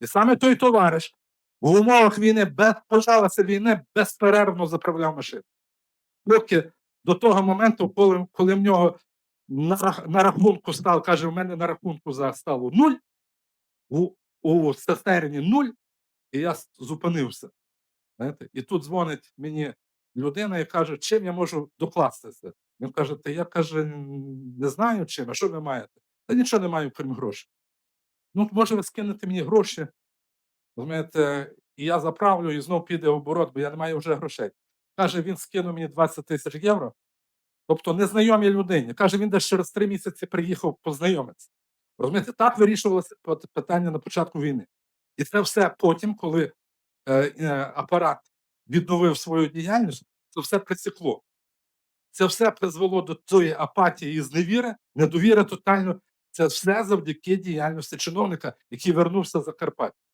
І саме той товариш в умовах війни, без почалася війни, безперервно заправляв машину. Поки до того моменту, коли, коли в нього на, на рахунку став, каже, в мене на рахунку стало нуль, у, у цистерні нуль, і я зупинився. Знаєте? І тут дзвонить мені людина і каже, чим я можу докластися. Він каже, та я каже, не знаю чим, а що ви маєте? Та нічого не маю, крім грошей. Ну, може, ви скинете мені гроші, розумієте, і я заправлю, і знов піде оборот, бо я не маю вже грошей. Каже, він скинув мені 20 тисяч євро, тобто незнайомій людині. Каже, він десь через три місяці приїхав познайомитися. Розумієте, так вирішувалося питання на початку війни. І це все потім, коли е, е, апарат відновив свою діяльність, це все присікло. Це все призвело до тої апатії і зневіри, недовіри тотально. Це все завдяки діяльності чиновника, який вернувся з Закарпаття.